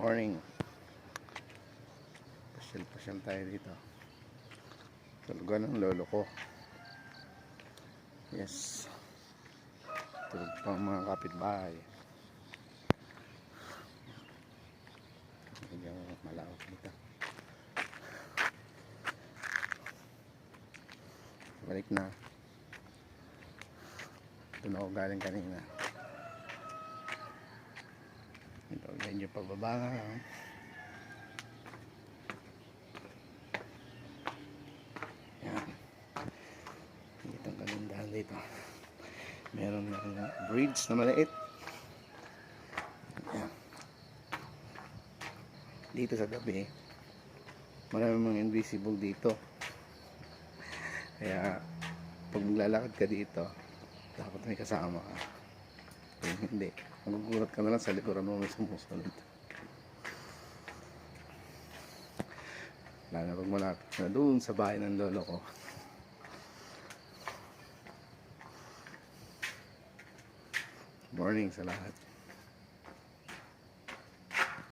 Morning. Pasyal-pasyal tayo dito. Sa lugar ng lolo ko. Yes. Tulog pa ang mga kapitbahay. Medyo malawak dito. Balik na. Doon ako galing kanina. Ito, medyo pababa nga lang. Yan. Dito kagandahan dito. Meron na bridge na maliit. Yan. Dito sa gabi, marami mga invisible dito. Kaya, pag maglalakad ka dito, dapat may kasama ka. Hindi, magugulat ka na lang sa likuran mo may sumusunod. Lalo pag malapit na doon sa bahay ng lolo ko. Morning sa lahat.